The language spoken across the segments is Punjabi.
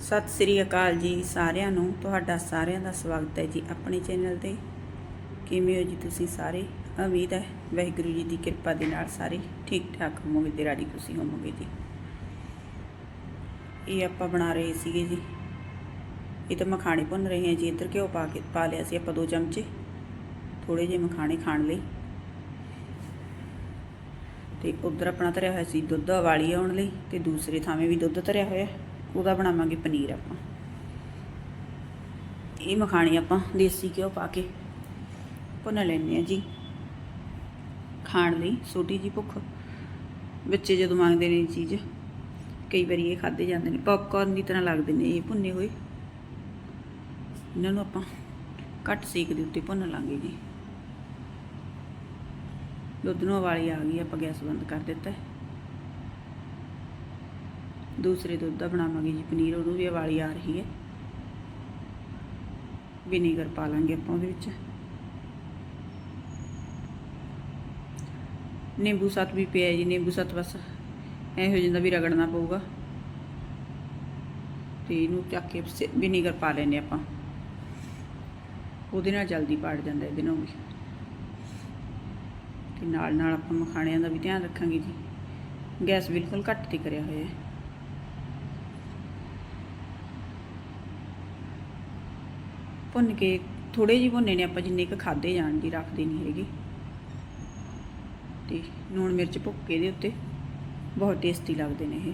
ਸਤਿ ਸ੍ਰੀ ਅਕਾਲ ਜੀ ਸਾਰਿਆਂ ਨੂੰ। ਤੁਹਾਡਾ ਸਾਰਿਆਂ ਦਾ ਸਵਾਗਤ ਹੈ ਜੀ ਆਪਣੇ ਚੈਨਲ ਤੇ। ਕਿਵੇਂ ਹੋ ਜੀ ਤੁਸੀਂ ਸਾਰੇ? ਉਮੀਦ ਹੈ ਵਾਹਿਗੁਰੂ ਜੀ ਦੀ ਕਿਰਪਾ ਦੇ ਨਾਲ ਸਾਰੇ ਠੀਕ ਠਾਕ ਹੋਵੋਗੇ ਤੇ ਰਾਜੀ ਖੁਸ਼ੀ ਹੋਵੋਗੇ ਜੀ। ਇਹ ਆਪਾਂ ਬਣਾ ਰਹੇ ਸੀਗੇ ਜੀ। ਇਹ ਤਾਂ ਮਖਾਣੇ ਭੁੰਨ ਰਹੇ ਹਾਂ ਜੀ। ਇੱਧਰ ਘਿਓ ਪਾ ਕੇ ਪਾ ਲਿਆ ਸੀ ਆਪਾਂ ਦੋ ਚਮਚੇ। ਥੋੜੇ ਜਿਹੇ ਮਖਾਣੇ ਖਾਣ ਲਈ। ਤੇ ਉਧਰ ਆਪਣਾ ਧਰਿਆ ਹੋਇਆ ਸੀ ਦੁੱਧ ਵਾਲੀ ਆਉਣ ਲਈ ਤੇ ਦੂਸਰੇ ਥਾਵੇਂ ਵੀ ਦੁੱਧ ਧਰਿਆ ਹੋਇਆ। ਉਹਦਾ ਬਣਾਵਾਂਗੇ ਪਨੀਰ ਆਪਾਂ। ਇਹ ਮਖਾਣੀ ਆਪਾਂ ਦੇਸੀ ਘਿਓ ਪਾ ਕੇ ਭੁੰਨ ਲੈਣੇ ਆ ਜੀ। ਖਾਣ ਲਈ ਛੋਟੀ ਜੀ ਭੁੱਖ। ਬੱਚੇ ਜਦੋਂ ਮੰਗਦੇ ਨੇ ਇਹ ਚੀਜ਼, ਕਈ ਵਾਰੀ ਇਹ ਖਾਦੇ ਜਾਂਦੇ ਨੇ। ਪੌਪਕਾਰਨ ਦੀ ਤਰ੍ਹਾਂ ਲੱਗਦੇ ਨੇ ਇਹ ਭੁੰਨੇ ਹੋਏ। ਇਹਨਾਂ ਨੂੰ ਆਪਾਂ ਘੱਟ ਸੇਕ ਦੇ ਉੱਤੇ ਭੁੰਨ ਲਾਂਗੇ ਜੀ। ਦੁੱਧ ਨੂੰ ਉਬਾਲੀ ਆ ਗਈ, ਆਪਾਂ ਗੈਸ ਬੰਦ ਕਰ ਦਿੱਤਾ ਦੂਸਰੇ ਦੁੱਧ ਦਾ ਬਣਾਵਾਂਗੇ ਜੀ, ਪਨੀਰ, ਉਹਨੂੰ ਵੀ ਉਬਾਲੀ ਆ ਰਹੀ ਹੈ। ਵਿਨੀਗਰ ਪਾ ਲਾਂਗੇ ਆਪਾਂ ਉਹਦੇ ਵਿੱਚ। ਨਿੰਬੂ ਸੱਤ ਵੀ ਪਿਆ ਜੀ, ਨਿੰਬੂ ਸੱਤ ਬਸ ਐ ਹੋ ਜਾਂਦਾ ਵੀ ਰਗੜਨਾ ਪਊਗਾ। ਤੇ ਇਹਨੂੰ ਚੱਕ ਕੇ ਸ- ਵਿਨੀਗਰ ਪਾ ਲੈਨੇ ਆਪਾਂ। ਉਹਦੇ ਨਾਲ ਜਲਦੀ ਪਾੜ ਜਾਂਦਾ ਇਹਦੇ ਨਾਲ ਵੀ। ਤੇ ਨਾਲ ਨਾਲ ਆਪਾਂ ਮਖਾਣਿਆਂ ਦਾ ਵੀ ਧਿਆਨ ਰੱਖਾਂਗੇ ਜੀ। ਗੈਸ ਬਿਲਕੁਲ ਘੱਟ ਤੇ ਕਰਿਆ ਹੋਇਆ ਹੈ। ਭੁੰਨ ਕੇ ਥੋੜੇ ਜਿਹੇ ਭੁੰਨੇ ਨੇ ਆਪਾਂ ਜਿੰਨੇ ਕੁ ਖਾਦੇ ਜਾਣ ਦੀ, ਰੱਖਦੇ ਨਹੀਂ ਹੈਗੇ। ਤੇ ਲੂਣ ਮਿਰਚ ਭੁੱਕ ਕੇ ਇਹਦੇ ਉੱਤੇ, ਬਹੁਤ ਟੇਸਟੀ ਲੱਗਦੇ ਨੇ ਇਹ।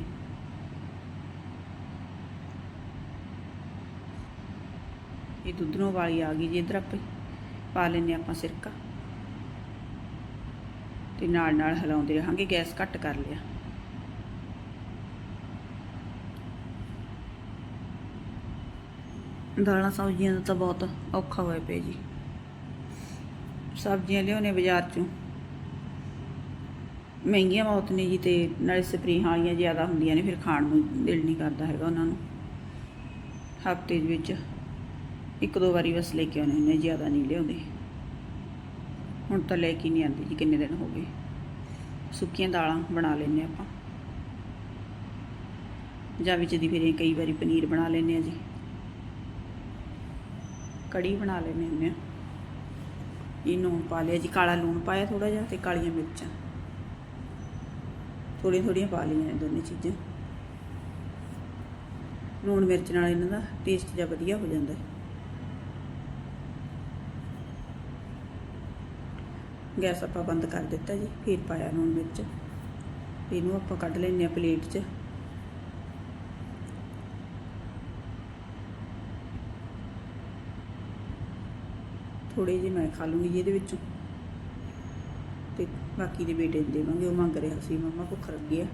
ਇਹ ਦੁੱਧ ਨੂੰ ਵਾਲੀ ਆ ਗਈ ਜੀ ਇਧਰ ਆਪਾਂ ਪਾ ਲੈਨੇ ਆਪਾਂ ਸਿਰਕਾ। ਤੇ ਨਾਲ ਨਾਲ ਹਿਲਾਉਂਦੇ ਰਹਾਂਗੇ, ਗੈਸ ਘੱਟ ਕਰ ਲਿਆ। ਦਾਲਾਂ ਸਬਜ਼ੀਆਂ ਦਾ ਤਾਂ ਬਹੁਤ ਔਖਾ ਹੋਇਆ ਪਿਆ ਜੀ। ਸਬਜ਼ੀਆਂ ਲਿਆਉਣੇ ਬਾਜ਼ਾਰ ਚੋਂ। ਮਹਿੰਗੀਆਂ ਬਹੁਤ ਨੇ ਜੀ ਤੇ ਨਾਲੇ ਸਪਰੇਹਾਂ ਵਾਲੀਆਂ ਜ਼ਿਆਦਾ ਹੁੰਦੀਆਂ ਨੇ, ਫਿਰ ਖਾਣ ਨੂੰ ਦਿਲ ਨਹੀਂ ਕਰਦਾ ਹੈਗਾ ਉਹਨਾਂ ਨੂੰ। ਹਫ਼ਤੇ ਦੇ ਵਿੱਚ ਇੱਕ ਦੋ ਵਾਰੀ ਬਸ ਲੈ ਕੇ ਆਉਣੇ ਹੁੰਦੇ ਜ਼ਿਆਦਾ ਨਹੀਂ ਲਿਆਉਂਦੇ। ਹੁਣ ਤਾਂ ਲੈ ਕੇ ਨਹੀਂ ਆਉਂਦੇ ਜੀ, ਕਿੰਨੇ ਦਿਨ ਹੋ ਗਏ। ਸੁੱਕੀਆਂ ਦਾਲਾਂ ਬਣਾ ਲੈਂਦੇ ਆਪਾਂ। ਜਾਂ ਵਿੱਚ ਦੀ ਫਿਰ ਕਈ ਵਾਰੀ ਪਨੀਰ ਬਣਾ ਲੈਂਦੇ ਆ ਜੀ। ਕੜੀ ਬਣਾ ਲੈਂਦੇ ਹੁੰਦੇ ਆ। ਇਹ ਨੂਣ ਪਾ ਲਿਆ, ਜੀ ਕਾਲਾ ਲੂਣ ਪਾਇਆ ਥੋੜਾ ਜਿਹਾ ਤੇ ਕਾਲੀਆਂ ਮਿਰਚਾਂ। ਥੋੜੀਆਂ ਥੋੜੀਆਂ ਪਾ ਲਈਆਂ ਨੇ ਦੋਨੇ ਚੀਜ਼ਾਂ। ਲੂਣ ਮਿਰਚ ਨਾਲ ਇਹਨਾਂ ਦਾ ਟੇਸਟ ਜਿਹਾ ਵਧੀਆ ਹੋ ਜਾਂਦਾ। ਗੈਸ ਆਪਾਂ ਬੰਦ ਕਰ ਦਿੱਤਾ ਜੀ, ਫਿਰ ਪਾਇਆ ਲੂਣ ਮਿਰਚ। ਇਹਨੂੰ ਆਪਾਂ ਕੱਢ ਲੈਂਦੇ ਆ ਪਲੇਟ 'ਚ। ਥੋੜੇ ਜਿਹੇ ਮੈਂ ਖਾ ਲੂੰਗੀ ਜੀ ਇਹਦੇ ਵਿੱਚੋਂ। ਤੇ ਬਾਕੀ ਦੇ ਬੇਟੇ ਨੂੰ ਦੇਵਾਂਗੇ, ਉਹ ਮੰਗ ਰਿਹਾ ਸੀ, ਮੰਮਾ ਭੁੱਖ ਲੱਗੀ ਆ।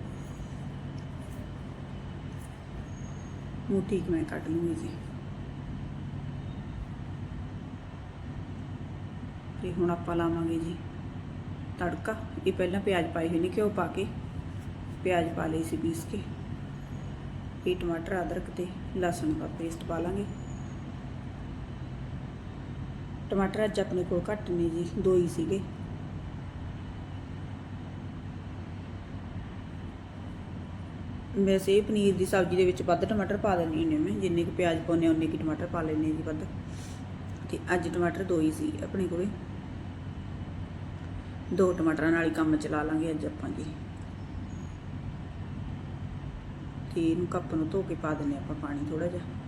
ਉਹ ਠੀਕ ਮੈਂ ਕੱਢ ਲੂੰਗੀ ਜੀ। ਤੇ ਹੁਣ ਆਪਾਂ ਲਾਵਾਂਗੇ ਜੀ ਤੜਕਾ। ਇਹ ਪਹਿਲਾਂ ਪਿਆਜ਼ ਪਾਏ ਹੋਏ ਨੇ ਘਿਓ ਪਾ ਕੇ। ਪਿਆਜ਼ ਪਾ ਲਈ ਸੀ ਪੀਸ ਕੇ। ਇਹ ਟਮਾਟਰ, ਅਦਰਕ ਤੇ ਲਸਣ ਦਾ ਪੇਸਟ ਪਾ ਲਾਂਗੇ। ਟਮਾਟਰ ਅੱਜ ਆਪਣੇ ਕੋਲ ਘੱਟ ਨੇ ਜੀ, ਦੋ ਹੀ ਸੀਗੇ। ਵੈਸੇ ਪਨੀਰ ਦੀ ਸਬਜ਼ੀ ਦੇ ਵਿੱਚ ਵੱਧ ਟਮਾਟਰ ਪਾ ਦਿੰਦੀ ਹੁੰਦੀ ਹਾਂ ਮੈਂ, ਜਿੰਨੇ ਕੁ ਪਿਆਜ਼ ਪਾਉਂਦੇ ਹਾਂ ਉਨੇ ਕੁ ਟਮਾਟਰ ਪਾ ਲੈਂਦੇ ਜੀ ਵੱਧ। ਤੇ ਅੱਜ ਟਮਾਟਰ ਦੋ ਹੀ ਸੀ ਆਪਣੇ ਕੋਲੇ। ਦੋ ਟਮਾਟਰਾਂ ਨਾਲ ਹੀ ਕੰਮ ਚਲਾ ਲਾਂਗੇ ਅੱਜ ਆਪਾਂ ਜੀ। ਤੇ ਇਹਨੂੰ ਕੱਪ ਨੂੰ ਧੋ ਕੇ ਪਾ ਦਿੰਨੇ ਆਪਾਂ ਪਾਣੀ ਥੋੜਾ ਜਿਹਾ।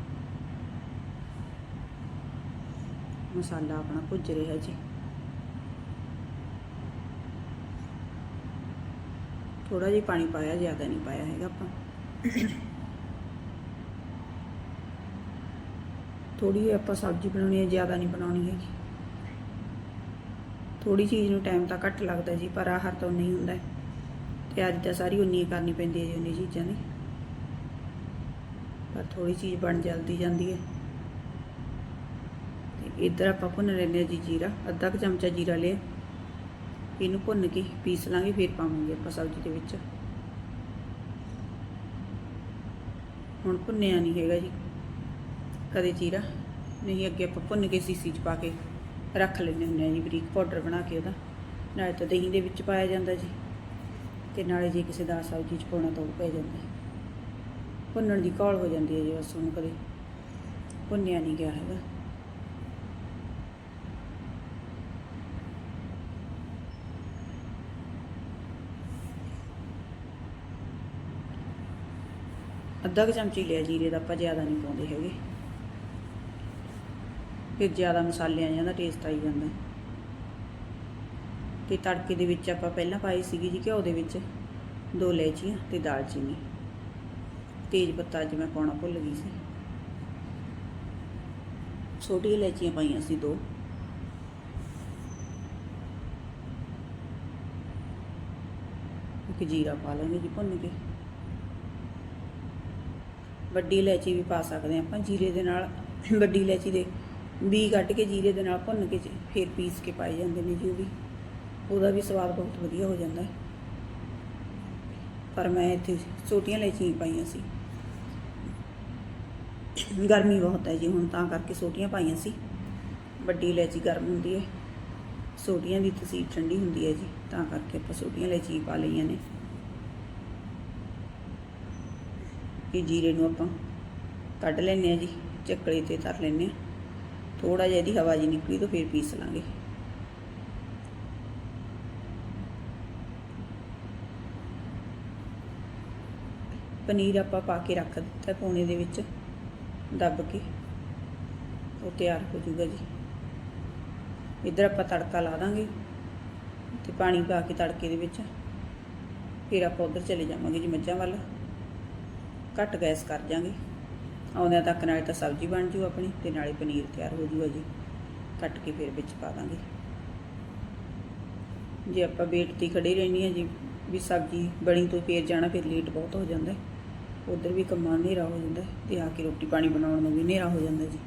ਮਸਾਲਾ ਆਪਣਾ ਭੁੱਜ ਰਿਹਾ ਜੀ। ਥੋੜਾ ਜਿਹਾ ਪਾਣੀ ਪਾਇਆ, ਜ਼ਿਆਦਾ ਨਹੀਂ ਪਾਇਆ ਹੈਗਾ ਆਪਾਂ। ਥੋੜੀ ਆਪਾਂ ਸਬਜ਼ੀ ਬਣਾਉਣੀ ਹੈ, ਜ਼ਿਆਦਾ ਨਹੀਂ ਬਣਾਉਣੀ ਹੈਗੀ। ਥੋੜੀ ਚੀਜ਼ ਨੂੰ ਟਾਈਮ ਤਾਂ ਘੱਟ ਲੱਗਦਾ ਜੀ, ਪਰ ਆਹਰ ਤਾਂ ਨਹੀਂ ਹੁੰਦਾ ਹੈ। ਤੇ ਅੱਜ ਤਾਂ ਸਾਰੀ ਉਨੀ ਕਰਨੀ ਪੈਂਦੀ ਹੈ ਜੀ, ਉਨੀ ਚੀਜ਼ਾਂ ਦੀ। ਪਰ ਥੋੜੀ ਚੀਜ਼ ਬਣ ਜਲਦੀ ਜਾਂਦੀ ਹੈ। ਇੱਧਰ ਆਪਾਂ ਭੁੰਨ ਲੈਂਦੇ ਹਾਂ ਜੀ ਜੀਰਾ, ਅੱਧਾ ਕੁ ਚਮਚਾ ਜੀਰਾ ਲਿਆ। ਇਹਨੂੰ ਭੁੰਨ ਕੇ ਪੀਸ ਲਾਂਗੇ, ਫਿਰ ਪਾਵਾਂਗੇ ਆਪਾਂ ਸਬਜ਼ੀ ਦੇ ਵਿੱਚ। ਹੁਣ ਭੁੰਨਿਆ ਨਹੀਂ ਹੈਗਾ ਜੀ ਕਦੇ ਜੀਰਾ। ਨਹੀਂ, ਅੱਗੇ ਆਪਾਂ ਭੁੰਨ ਕੇ ਸੀਸੀ 'ਚ ਪਾ ਕੇ ਰੱਖ ਲੈਂਦੇ ਹੁੰਦੇ ਆ ਜੀ, ਬਰੀਕ ਪਾਊਡਰ ਬਣਾ ਕੇ ਉਹਦਾ। ਨਾਲੇ ਤਾਂ ਦਹੀਂ ਦੇ ਵਿੱਚ ਪਾਇਆ ਜਾਂਦਾ ਜੀ। ਤੇ ਨਾਲੇ ਜੇ ਕਿਸੇ ਦਾ ਸਬਜ਼ੀ 'ਚ ਪਾਉਣਾ ਤਾਂ ਉਹ ਪੈ ਜਾਂਦਾ। ਭੁੰਨਣ ਦੀ ਘੋਲ ਹੋ ਜਾਂਦੀ ਹੈ ਜੀ, ਬਸ ਉਹਨੂੰ ਕਦੇ ਭੁੰਨਿਆ ਨਹੀਂ ਗਿਆ ਹੈਗਾ। ਅੱਧਾ ਕੁ ਚਮਚੀ ਲਿਆ, ਜੀਰੇ ਦਾ ਆਪਾਂ ਜ਼ਿਆਦਾ ਨਹੀਂ ਪਾਉਂਦੇ ਹੈਗੇ। ਫਿਰ ਜ਼ਿਆਦਾ ਮਸਾਲਿਆਂ ਜਿਹਾ ਦਾ ਟੇਸਟ ਆਈ ਜਾਂਦਾ। ਤੇ ਤੜਕੇ ਦੇ ਵਿੱਚ ਆਪਾਂ ਪਹਿਲਾਂ ਪਾਈ ਸੀਗੀ ਜੀ ਘਿਓ ਦੇ ਵਿੱਚ, ਦੋ ਇਲਾਇਚੀਆਂ ਤੇ ਦਾਲਚੀਨੀ। ਤੇਜ ਪੱਤਾ ਅੱਜ ਮੈਂ ਪਾਉਣਾ ਭੁੱਲ ਗਈ ਸੀ। ਛੋਟੀ ਇਲਾਇਚੀਆਂ ਪਾਈਆਂ ਸੀ ਦੋ। ਇੱਕ ਜੀਰਾ ਪਾ ਲਾਂਗੇ ਜੀ ਭੁੰਨ ਕੇ। ਵੱਡੀ ਇਲਾਇਚੀ ਵੀ ਪਾ ਸਕਦੇ ਹਾਂ ਆਪਾਂ ਜੀਰੇ ਦੇ ਨਾਲ, ਵੱਡੀ ਇਲਾਇਚੀ ਦੇ ਬੀ ਕੱਢ ਕੇ ਜੀਰੇ ਦੇ ਨਾਲ ਭੁੰਨ ਕੇ ਫਿਰ ਪੀਸ ਕੇ ਪਾਏ ਜਾਂਦੇ ਨੇ ਜੀ ਉਹ ਵੀ। ਉਹਦਾ ਵੀ ਸਵਾਦ ਬਹੁਤ ਵਧੀਆ ਹੋ ਜਾਂਦਾ। ਹੈ ਪਰ ਮੈਂ ਇੱਥੇ ਛੋਟੀਆਂ ਇਲਾਇਚੀਆਂ ਹੀ ਪਾਈਆਂ ਸੀ। ਗਰਮੀ ਬਹੁਤ ਹੈ ਜੀ ਹੁਣ ਤਾਂ ਕਰਕੇ ਛੋਟੀਆਂ ਪਾਈਆਂ ਸੀ। ਵੱਡੀ ਇਲਾਇਚੀ ਗਰਮ ਹੁੰਦੀ ਹੈ। ਛੋਟੀਆਂ ਦੀ ਤਸੀਰ ਠੰਡੀ ਹੁੰਦੀ ਹੈ ਜੀ, ਤਾਂ ਕਰਕੇ ਆਪਾਂ ਛੋਟੀਆਂ ਇਲਾਇਚੀ ਪਾ ਲਈਆਂ ਨੇ। ਇਹ ਜੀਰੇ ਨੂੰ ਆਪਾਂ ਕੱਢ ਲੈਂਦੇ ਆ ਜੀ, ਚੱਕਲੇ ਤੇ ਧਰ ਲੈਂਦੇ ਆ ਥੋੜਾ ਜਿਹਾ ਇਹਦੀ ਹਵਾ ਜੀ ਨਿਕਲੀ ਤਾਂ ਫਿਰ ਪੀਸ ਲਾਂਗੇ। ਪਨੀਰ ਆਪਾਂ ਪਾ ਕੇ ਰੱਖ ਦਿੱਤਾ ਪੌਣੇ ਦੇ ਵਿੱਚ, ਦੱਬ ਕੇ। ਉਹ ਤਿਆਰ ਹੋ ਜੂਗਾ ਜੀ। ਇੱਧਰ ਆਪਾਂ ਤੜਕਾ ਲਾ ਦਾਂਗੇ ਤੇ ਪਾਣੀ ਪਾ ਕੇ ਤੜਕੇ ਦੇ ਵਿੱਚ, ਫਿਰ ਆਪਾਂ ਉਧਰ ਚਲੇ ਜਾਵਾਂਗੇ ਜੀ ਮੱਝਾਂ ਵੱਲ। ਘੱਟ ਗੈਸ ਕਰ ਜਾਾਂਗੇ। ਆਉਂਦਿਆਂ ਤੱਕ ਨਾਲੇ ਤਾਂ ਸਬਜ਼ੀ ਬਣ ਜੂ ਆਪਣੀ ਤੇ ਨਾਲੇ ਪਨੀਰ ਤਿਆਰ ਹੋ ਜੂਗਾ ਜੀ। ਕੱਟ ਕੇ ਫਿਰ ਵਿੱਚ ਪਾ ਦਾਂਗੇ। ਜੇ ਆਪਾਂ ਵੇਟ ਤੇ ਹੀ ਖੜੇ ਰਹਿਣੀ ਹੈ ਜੀ ਵੀ ਸਬਜ਼ੀ ਬਣੀ ਤੋਂ ਫੇਰ ਜਾਣਾ ਫਿਰ ਲੇਟ ਬਹੁਤ ਹੋ ਜਾਂਦਾ। ਉਧਰ ਵੀ ਕੰਮਾਂ ਹਨੇਰਾ ਹੋ ਜਾਂਦਾ ਹੈ ਤੇ ਆ ਕੇ ਰੋਟੀ ਪਾਣੀ ਬਣਾਉਣ ਨੂੰ ਵੀ ਹਨੇਰਾ ਹੋ ਜਾਂਦਾ ਜੀ।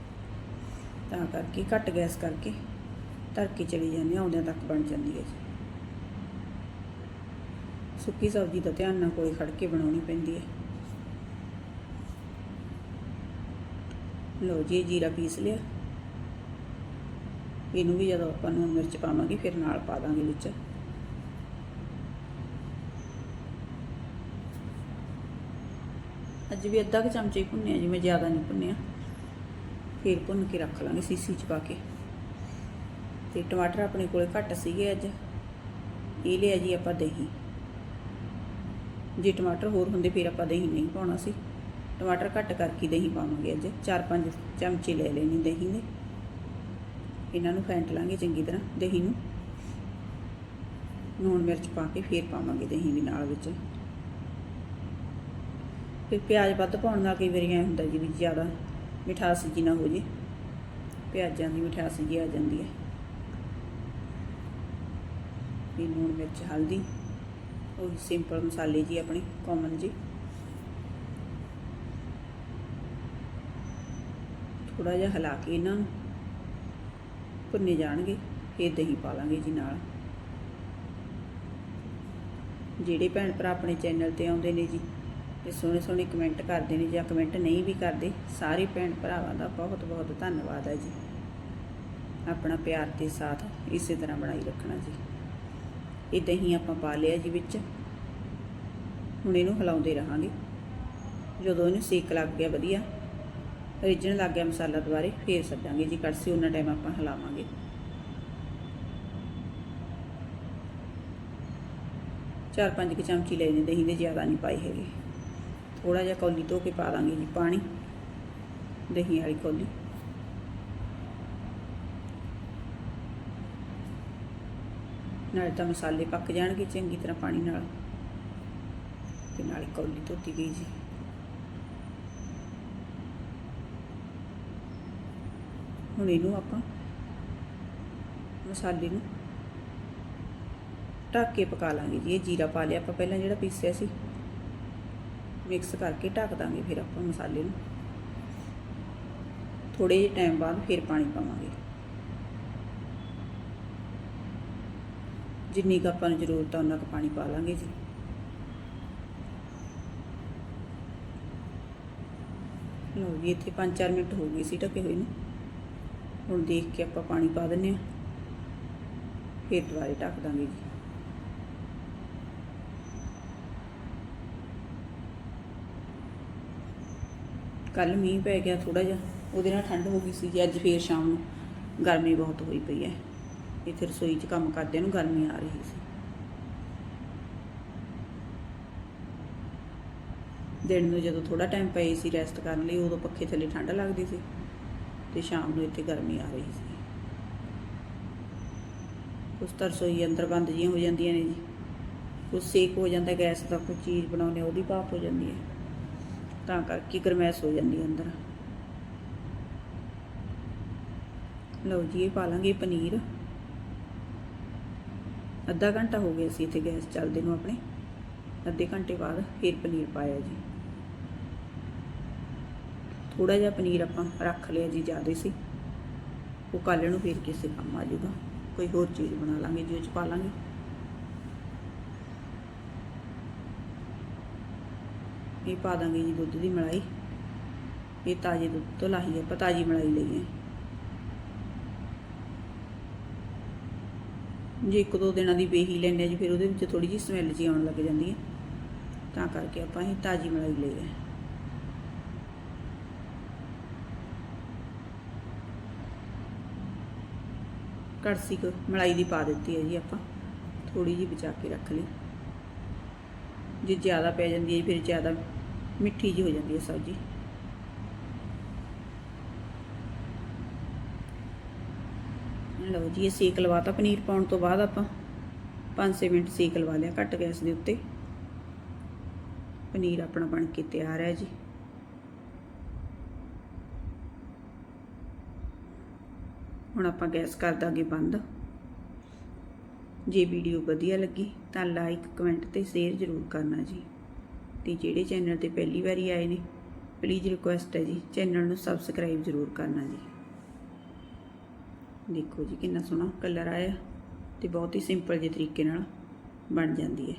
ਤਾਂ ਕਰਕੇ ਘੱਟ ਗੈਸ ਕਰਕੇ ਧਰ ਕੇ ਚਲੀ ਜਾਂਦੇ ਹਾਂ, ਆਉਂਦਿਆਂ ਤੱਕ ਬਣ ਜਾਂਦੀ ਹੈ ਜੀ। ਸੁੱਕੀ ਸਬਜ਼ੀ ਦਾ ਧਿਆਨ ਨਾਲ ਕੋਈ ਖੜ ਕੇ ਬਣਾਉਣੀ ਪੈਂਦੀ ਹੈ। ਲਓ ਜੀ ਇਹ ਜੀਰਾ ਪੀਸ ਲਿਆ। ਇਹਨੂੰ ਵੀ ਜਦੋਂ ਆਪਾਂ ਨੂੰ ਮਿਰਚ ਪਾਵਾਂਗੇ, ਫਿਰ ਨਾਲ ਪਾ ਦਾਂਗੇ ਵਿੱਚ। ਅੱਜ ਵੀ ਅੱਧਾ ਕੁ ਚਮਚੇ ਹੀ ਭੁੰਨਿਆ ਜੀ, ਮੈਂ ਜ਼ਿਆਦਾ ਨਹੀਂ ਭੁੰਨਿਆ। ਫਿਰ ਭੁੰਨ ਕੇ ਰੱਖ ਲਾਂਗੇ ਸੀਸੀ ਚ ਪਾ ਕੇ। ਤੇ ਟਮਾਟਰ ਆਪਣੇ ਕੋਲੇ ਘੱਟ ਸੀਗੇ ਅੱਜ। ਇਹ ਲਿਆ ਜੀ ਆਪਾਂ ਦਹੀਂ। ਜੇ ਟਮਾਟਰ ਹੋਰ ਹੁੰਦੇ, ਫਿਰ ਆਪਾਂ ਦਹੀਂ ਨਹੀਂ ਪਾਉਣਾ ਸੀ। ਟਮਾਟਰ ਘੱਟ ਕਰਕੇ ਦਹੀਂ ਪਾਵਾਂਗੇ ਅੱਜ। 4-5 ਚਮਚੇ ਲੈ ਲੈਣੀ ਦਹੀਂ ਦੇ। ਇਹਨਾਂ ਨੂੰ ਫੈਂਟ ਲਾਂਗੇ ਚੰਗੀ ਤਰ੍ਹਾਂ ਦਹੀਂ ਨੂੰ। ਲੂਣ ਮਿਰਚ ਪਾ ਕੇ ਫਿਰ ਪਾਵਾਂਗੇ ਦਹੀਂ ਵੀ ਨਾਲ ਵਿੱਚ। ਫਿਰ ਪਿਆਜ਼ ਵੱਧ ਪਾਉਣ ਨਾਲ ਕਈ ਵਾਰੀ ਐ ਹੁੰਦਾ ਜੀ ਵੀ ਜ਼ਿਆਦਾ ਮਿਠਾਸ ਜੀ ਨਾ ਹੋ ਜੇ। ਪਿਆਜ਼ਾਂ ਦੀ ਮਿਠਾਸ ਜੀ ਆ ਜਾਂਦੀ ਹੈ। ਵੀ ਲੂਣ ਮਿਰਚ ਹਲਦੀ। ਉਹ ਸਿੰਪਲ ਮਸਾਲੇ ਜੀ ਆਪਣੇ ਕਾਮਨ ਜੀ। ਥੋੜਾ ਜਿਹਾ ਹਿਲਾ ਕੇ ਇਹਨਾਂ ਨੂੰ ਭੁੰਨੇ ਜਾਣਗੇ, ਫਿਰ ਦਹੀਂ ਪਾ ਲਾਂਗੇ ਜੀ ਨਾਲ। ਜਿਹੜੇ ਭੈਣ ਭਰਾ ਆਪਣੇ ਚੈਨਲ ਤੇ ਆਉਂਦੇ ਨੇ ਜੀ, ਤੇ ਸੋਹਣੇ ਸੋਹਣੇ ਕਮੈਂਟ ਕਰਦੇ ਨੇ ਜਾਂ ਕਮੈਂਟ ਨਹੀਂ ਵੀ ਕਰਦੇ, ਸਾਰੇ ਭੈਣ ਭਰਾਵਾਂ ਦਾ ਬਹੁਤ ਬਹੁਤ ਧੰਨਵਾਦ ਹੈ ਜੀ। ਆਪਣਾ ਪਿਆਰ ਤੇ ਸਾਥ ਇਸੇ ਤਰ੍ਹਾਂ ਬਣਾਈ ਰੱਖਣਾ ਜੀ। ਇਹ ਦਹੀਂ ਆਪਾਂ ਪਾ ਲਿਆ ਜੀ ਵਿੱਚ। ਹੁਣ ਇਹਨੂੰ ਹਿਲਾਉਂਦੇ ਰਹਾਂਗੇ। ਜਦੋਂ ਇਹਨੂੰ ਸੇਕ ਲੱਗ ਗਿਆ ਵਧੀਆ ਰਿੱਝਣ ਲੱਗ ਗਿਆ ਮਸਾਲਾ ਦੁਬਾਰੇ, ਫੇਰ ਛੱਡਾਂਗੇ ਜੀ, ਕੜਸੀ ਉਹਨਾਂ ਟਾਈਮ ਆਪਾਂ ਹਿਲਾਵਾਂਗੇ। ਚਾਰ ਪੰਜ ਕੁ ਚਮਚੀ ਲੈ ਨੇ ਦਹੀਂ ਦੇ ਜ਼ਿਆਦਾ ਨਹੀਂ ਪਾਏ ਹੈਗੇ। ਥੋੜਾ ਜਿਹਾ ਕੌਲੀ ਧੋ ਕੇ ਪਾ ਦਾਂਗੇ ਜੀ ਪਾਣੀ, ਦਹੀਂ ਵਾਲੀ ਕੌਲੀ। ਨਾਲ ਤਾਂ ਮਸਾਲੇ ਪੱਕ ਜਾਣਗੇ ਚੰਗੀ ਤਰ੍ਹਾਂ ਪਾਣੀ ਨਾਲ। ਤੇ ਨਾਲ ਕੌਲੀ ਧੋਤੀ ਗਈ ਜੀ। ਹੁਣ ਇਹਨੂੰ ਆਪਾਂ ਮਸਾਲੇ ਨੂੰ ਢੱਕ ਕੇ ਪਕਾ ਲਾਂਗੇ ਜੀ। ਇਹ ਜੀਰਾ ਪਾ ਲਿਆ ਆਪਾਂ ਪਹਿਲਾਂ ਜਿਹੜਾ ਪੀਸਿਆ ਸੀ। ਮਿਕਸ ਕਰਕੇ ਢੱਕ ਦਾਂਗੇ ਫਿਰ ਆਪਾਂ ਮਸਾਲੇ ਨੂੰ। ਥੋੜੇ ਜਿਹੇ ਟਾਈਮ ਬਾਅਦ ਫਿਰ ਪਾਣੀ ਪਾਵਾਂਗੇ। ਜਿੰਨੀ ਕੁ ਆਪਾਂ ਨੂੰ ਜ਼ਰੂਰਤ ਆ ਉਹਨਾਂ ਕੁ ਪਾਣੀ ਪਾ ਲਾਂਗੇ ਜੀ। ਲਓ ਜੀ, ਇੱਥੇ 5-4 ਮਿੰਟ ਹੋ ਗਏ ਸੀ ਢੱਕੇ ਹੋਏ ਨੂੰ। ਹੁਣ ਦੇਖ ਕੇ ਆਪਾਂ ਪਾਣੀ ਪਾ ਦਿੰਨੇ ਆ ਫਿਰ ਦੁਬਾਰੇ ਢੱਕ ਦਾਂਗੇ ਜੀ। ਕੱਲ ਮੀਂਹ ਪੈ ਗਿਆ ਥੋੜਾ ਜਿਹਾ, ਉਹਦੇ ਨਾਲ ਠੰਡ ਹੋ ਗਈ ਸੀ ਜੀ, ਅੱਜ ਫੇਰ ਸ਼ਾਮ ਨੂੰ ਗਰਮੀ ਬਹੁਤ ਹੋਈ ਪਈ ਹੈ। ਇੱਥੇ ਰਸੋਈ 'ਚ ਕੰਮ ਕਰਦਿਆਂ ਨੂੰ ਗਰਮੀ ਆ ਰਹੀ ਸੀ। ਦਿਨ ਨੂੰ ਜਦੋਂ ਥੋੜਾ ਟਾਈਮ ਪਈ ਸੀ ਰੈਸਟ ਕਰਨ ਲਈ, ਉਦੋਂ ਪੱਖੇ ਥੱਲੇ ਠੰਡ ਲੱਗਦੀ ਸੀ। ਤੇ ਸ਼ਾਮ ਨੂੰ ਇੱਥੇ ਗਰਮੀ ਆ ਰਹੀ ਸੀ। ਕੁਛ ਤਾਂ ਰਸੋਈ ਅੰਦਰ ਬੰਦ ਜੀਆਂ ਹੋ ਜਾਂਦੀਆਂ ਨੇ ਜੀ। ਕੁਛ ਸੇਕ ਹੋ ਜਾਂਦਾ ਗੈਸ ਦਾ ਕੋਈ ਚੀਜ਼ ਬਣਾਉਂਦੇ ਹਾਂ, ਉਹਦੀ ਭਾਪ ਹੋ ਜਾਂਦੀ ਹੈ। ਤਾਂ ਕਰਕੇ ਗਰਮੈਸ਼ ਹੋ ਜਾਂਦੀ ਹੈ ਅੰਦਰ। ਲਓ ਜੀ ਇਹ ਪਾ ਲਾਂਗੇ ਪਨੀਰ। ਅੱਧਾ ਘੰਟਾ ਹੋ ਗਿਆ ਸੀ ਇੱਥੇ ਗੈਸ ਚੱਲਦੇ ਨੂੰ ਆਪਣੇ। ਅੱਧੇ ਘੰਟੇ ਬਾਅਦ ਫਿਰ ਪਨੀਰ ਪਾਇਆ ਜੀ। ਥੋੜਾ ਜਿਹਾ ਪਨੀਰ ਆਪਾਂ ਰੱਖ ਲਿਆ ਜੀ ਜ਼ਿਆਦਾ ਸੀ। ਉਹ ਕੱਲ੍ਹ ਨੂੰ ਫਿਰ ਕਿਸੇ ਕੰਮ ਆ ਜਾਊਗਾ। ਕੋਈ ਹੋਰ ਚੀਜ਼ ਬਣਾ ਲਾਂਗੇ ਜਿਹਦੇ ਚ ਪਾ ਲਾਂਗੇ। ਇਹ ਪਾ ਦਾਂਗੇ ਜੀ ਦੁੱਧ ਦੀ ਮਲਾਈ। ਇਹ ਤਾਜ਼ੇ ਦੁੱਧ ਤੋਂ ਲਾਹੀ ਹੈ ਆਪਾਂ ਤਾਜ਼ੀ ਮਲਾਈ ਲਈ ਹੈ ਜੇ ਇੱਕ ਦੋ ਦਿਨਾਂ ਦੀ ਵੇਹੀ ਲੈਂਦੇ ਆ ਜੀ, ਫਿਰ ਉਹਦੇ ਵਿੱਚ ਥੋੜੀ ਜਿਹੀ ਸਮੈਲ ਜੀ ਆਉਣ ਲੱਗ ਜਾਂਦੀ ਹੈ ਤਾਂ ਕਰਕੇ ਆਪਾਂ ਇਹ ਤਾਜ਼ੀ ਮਲਾਈ ਲਈ ਹੈ ਕੜਸੀ ਕੁ ਮਲਾਈ ਦੀ ਪਾ ਦਿੱਤੀ ਹੈ ਜੀ ਆਪਾਂ। ਥੋੜੀ ਜਿਹੀ ਬਚਾ ਕੇ ਰੱਖ ਲਈ। ਜੇ ਜ਼ਿਆਦਾ ਪੈ ਜਾਂਦੀ ਹੈ ਫਿਰ ਜ਼ਿਆਦਾ ਮਿੱਠੀ ਜੀ ਹੋ ਜਾਂਦੀ ਹੈ ਸਬਜ਼ੀ। ਲਓ ਜੀ, ਇਹ ਸੇਕ ਲਵਾਤਾ ਪਨੀਰ ਪਾਉਣ ਤੋਂ ਬਾਅਦ ਆਪਾਂ। 5-6 ਮਿੰਟ ਸੇਕ ਲਵਾ ਲਿਆ ਘੱਟ ਗੈਸ ਦੇ ਉੱਤੇ। ਪਨੀਰ ਆਪਣਾ ਬਣ ਕੇ ਤਿਆਰ ਹੈ ਜੀ। ਹੁਣ ਆਪਾਂ ਗੈਸ ਕਰ ਦਾਂਗੇ ਬੰਦ। ਜੇ ਵੀਡੀਓ ਵਧੀਆ ਲੱਗੀ ਤਾਂ ਲਾਈਕ ਕਮੈਂਟ ਤੇ ਸ਼ੇਅਰ ਜ਼ਰੂਰ ਕਰਨਾ ਜੀ। ਤੇ ਜਿਹੜੇ ਚੈਨਲ ਤੇ ਪਹਿਲੀ ਵਾਰੀ ਆਏ ਨੇ ਪਲੀਜ਼ ਰਿਕੁਐਸਟ ਹੈ ਜੀ ਚੈਨਲ ਨੂੰ ਸਬਸਕ੍ਰਾਈਬ ਜ਼ਰੂਰ ਕਰਨਾ ਜੀ। ਦੇਖੋ ਜੀ ਕਿੰਨਾ ਸੋਹਣਾ ਕਲਰ ਆਇਆ ਤੇ ਬਹੁਤ ਹੀ ਸਿੰਪਲ ਜਿਹੇ ਤਰੀਕੇ ਨਾਲ ਬਣ ਜਾਂਦੀ ਹੈ।